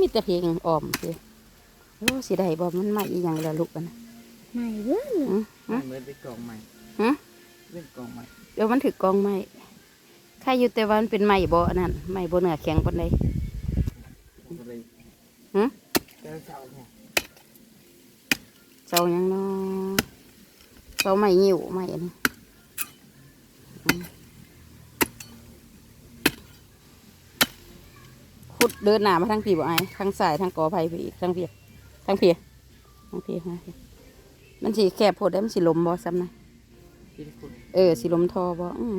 มีแต่เพลงอ้อมสิโอ้สิได้บ่มันใหม่อีหยังละลูกอันนะไม่เบื่อเลยอื้อไม่เหมือนเป็นกล่องใหม่ฮะ เป็นกล่องใหม่เดี๋ยวมันถือกองไม้ใครอยู่แต่ว่ามันเป็นไม้บ่อันนั้นไม้บ่เนื้อแข็งปานใด ผมก็เลยฮะ แต่เสาเนี่ยเสาหยังเนาะเสาไม้งิ้วไม้อันนี้อืมขุด เดินหน้ามาทางพี่บ่ไอ้ทางซ้ายทางกอไผ่พี่อีกทางพี่ทางพี่ทางพี่มาพี่มันสิแคบโพดได้มันสิลมบ่ซ้ำนะที่คุณเออสิลมทอบ่อืม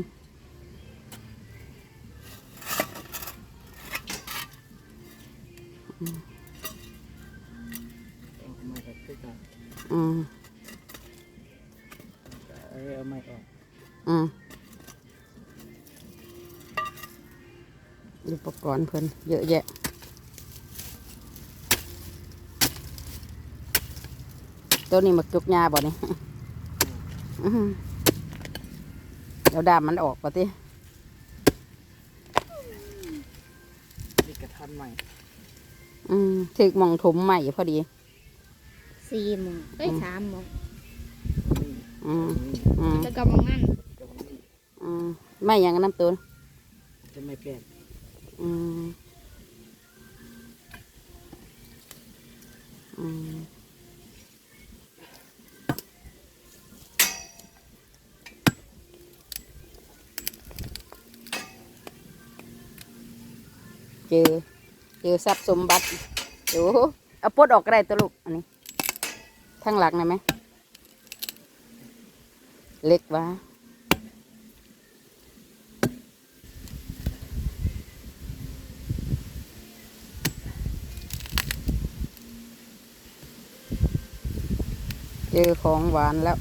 เอามาแบบคือกันอืมเออเอาไม่ออกอืม อุปกรณ์เพิ่นเยอะแยะ ตัวนี้มาจุกยาบ่นี่อื้อหือเดี๋ยวดามมันออกป่ะตินี่กระทันใหม่ อืมถึกหมองถมใหม่พอดี สี่โมงเอ้ยสามโมงนี่อืมนี่อืมแล้วก็มองนั่นตรงนี้อืมไม่หยังน้ำตัวจะไม่เปลี่ยน อืม อืม เจอ เจอทรัพย์สมบัติโอ้เอาปดออกก็ได้ตัวลูก อันนี้ทั้งหลักนะไหม เล็กวะเจอของหวานแล้ว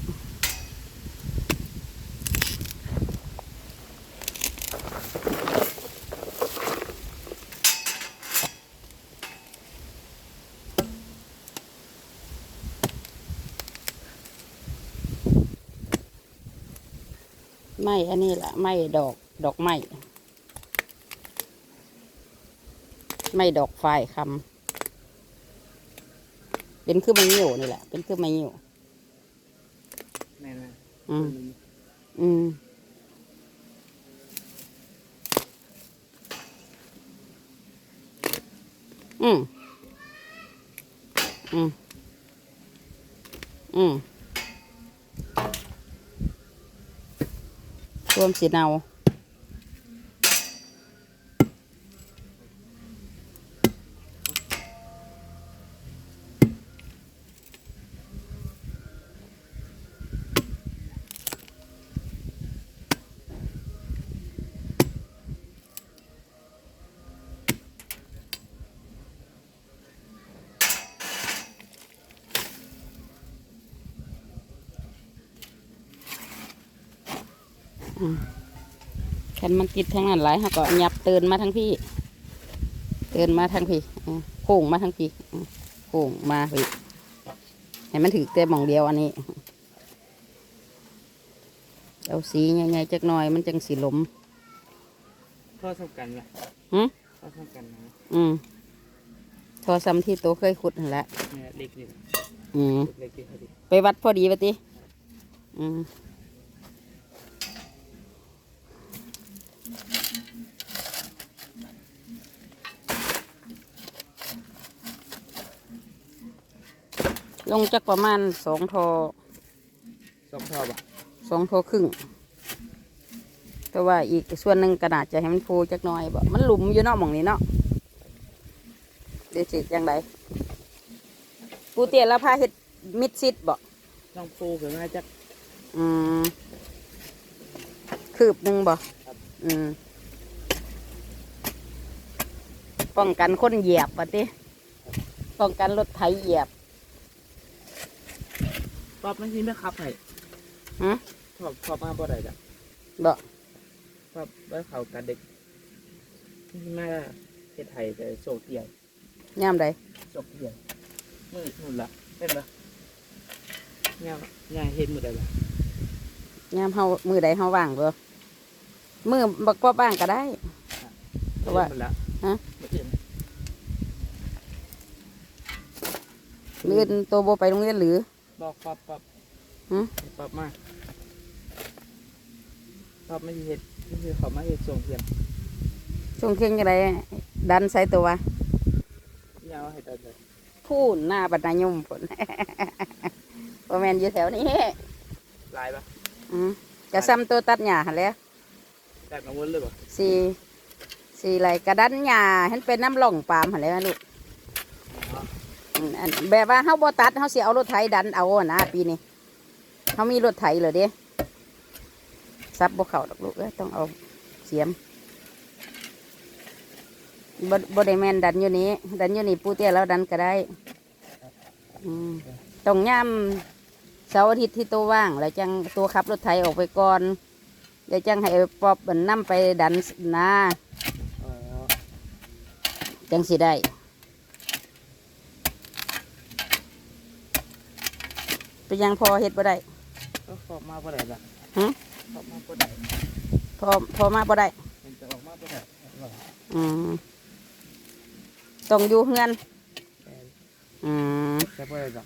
ไม่อันนี้แหละไม่ดอกดอกไม้ไม่ดอกไฟคำเป็นคือไม้เหี่ยวนี่แหละ เป็นคือไม้เหี่ยว ม่นะอืมอืมอื มอืมอืมรวมสีเนาคันมันติดทั้งนั้นหลายฮะก็ยับเตือนมาทั้งพี่ เตือนมาทั้งพี่อืมโค้งมาทั้งพี่อืมโค้งมาพี่ให้มันถือแต่หมองเดียวอันนี้ เอาสีใหญ่ๆจักหน่อยมันจังสีหลมพ่อสำคัญไหมหืมพ่อสำคัญนะอืมโทอซ้ำที่โตเคยขุดนั่นแหละเนี่ยเล็กนี่อืมเล็กที่พอดีไปวัดพอดีปะติอืม ลงจากประมาณสองทอสองทอบอะสองทอครึ่ง แต่ว่าอีกส่วนหนึ่งกระดาษจะให้มันโฟจักหน่อยบ่มันหลุมอยู่เนอกหมองนี้เนาะเดี๋ยวสิยังไงปูเตียนแล้วพาเห็ดมิดซิดบ่ต้องปูขึ้นมาจากอืมคืบหนึ่งบ่ครับอืมป้องกันคนเหยียบปะติป้องกันรถไถเหยียบป อบมันที่ไม่ขับให้ฮะปอบปอบมาบ่ได้จ้ะบ่ปอบไว้เขากันเด็กที่มาเฮ็ดไทยแต่โศกใหญ่ย่ามใดโศกใหญ่มืดนู่นละเห็นปะง่ายง่ายเห็นมือได้ปะย่ามเฮามือใดเฮาว่างเบ่มือบักป้อบ้างก็ได้เพราะว่าเห็นหมดละฮะมืออื่นมืออนโตโบไปโรงเรียนหรือ บอกปรับปรับหืมปรับมาปรับไม่ใช่เห็ดนี่คือเขามาเห็ดส่งเพียงช่วงเที่ยงยังไงดันใส่ตัววะยาวให้ตัดเลยพูนหน้าบัดนายมผลโอแมนอยู่แถวนี้ลายปะอืมกระซ้ำตัวตัดหญ้าหั่นแหล้วแตกน้ำวนเลยปะสี่สี่ไหลกระดันหญ้าเห็นเป็นน้ำหล่องปาล์มหั่นแหล้วลูกอืมอัน แบบว่าเฮาบ่ตัดเฮาสิเอารถไถดันเอาอะนะปีนี้เฮามีรถไถเหรอเด้ซับบ่เข้าดอกลูกเอ้ยต้องเอาเสียมบ่บ่ได้แม่นดันอยู่นี้ดันอยู่นี่ปูเตี้ยแล้วดันก็ได้อืมต้องย่ำเสาร์อาทิตย์ที่ตัวว่าง แล้วจังตัวขับรถไถออกไปก่อนเดี๋ยวจังให้ปอบมันนํไปดันนาอ๋อจังสิได้ ไปยังพอเฮ็ดบ่ได้ก็ขอบมาบ่ได้ปะหืมขอบมาบ่ได้พอพอมาบ่ได้มันจะออกมาบ่ได้หรออืมต้องอยู่เฮือนแม่นอืมแค่บ่ได้จ้ะ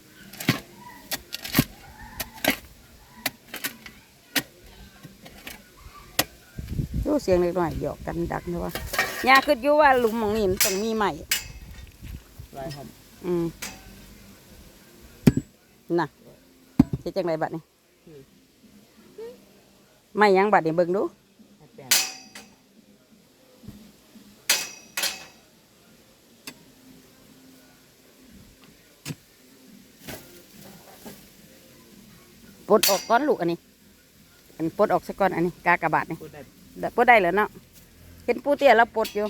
ดูเสียงเล็กน้อยหยอกกันดักนะวะยาคิดอยู่ว่าหลุมหมองนี้มันต้องมีใหม่ ลายครับอืมน่ะ จะจังไรบัดนี่ไม่ยังบัดนี่เบิ่งดูให้แป้งปลดออกก้อนลูกอันนี้อันปลดออกสักก้อนอันนี้กากระบาดนี่พูดได้ได้ปลดได้แล้วเนาะเห็นปูเตี้ยแล้วปลดอยู่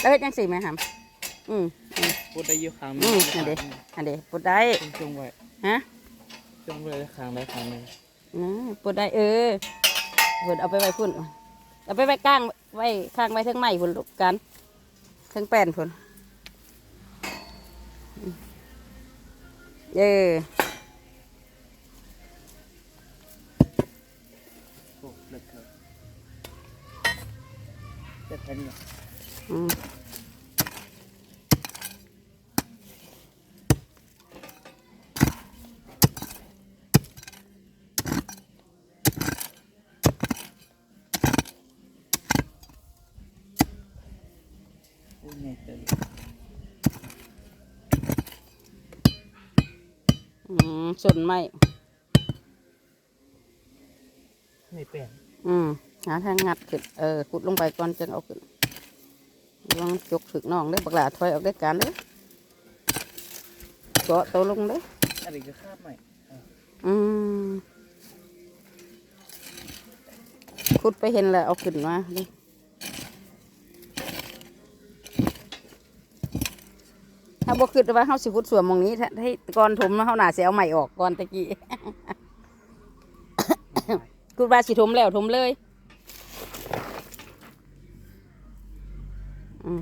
แล้วเฮ็ดยังสี่ไหมครับอืมอืม พูดได้อยู่ครั้งอืมนั่นดิอันเดีปลดได้จงไว้ฮะจงไว้ครั้งได้ครั้งหนึงนะปลดได้เออเพิ่นเอาไปไว้พุ่นเอาไปไว้ก้างไว้ข้างไว้เทั้งไม้พุ่นลูกกันเทั้งแป้นพุ่นอืมเออโอ้เลิกเถอะเจะเป็นเนี่ยอืม พูดไงเกินอืมส่วนไม้ไม่แป้งอืมหาทางงัดขึ้นเออขุดลงไปก่อนจึงเอาขึ้นระวังจกถึกน้องเด้อบักหลาถอยออกได้การเด้อเกาะตัวลงเด้ออันนี้ก็คาบใหม่อืมขุดไปเห็นแล้วเอาขึ้นมาเด้อ ถ้าบ่คิดว่าเฮาสิขุดสวนมองนี้ถ้าให้ก่อนถมเฮาหนาเสียเอาใหม่ออกก่อนตะกี้คุณว่าสิถมแล้วถมเลย อืม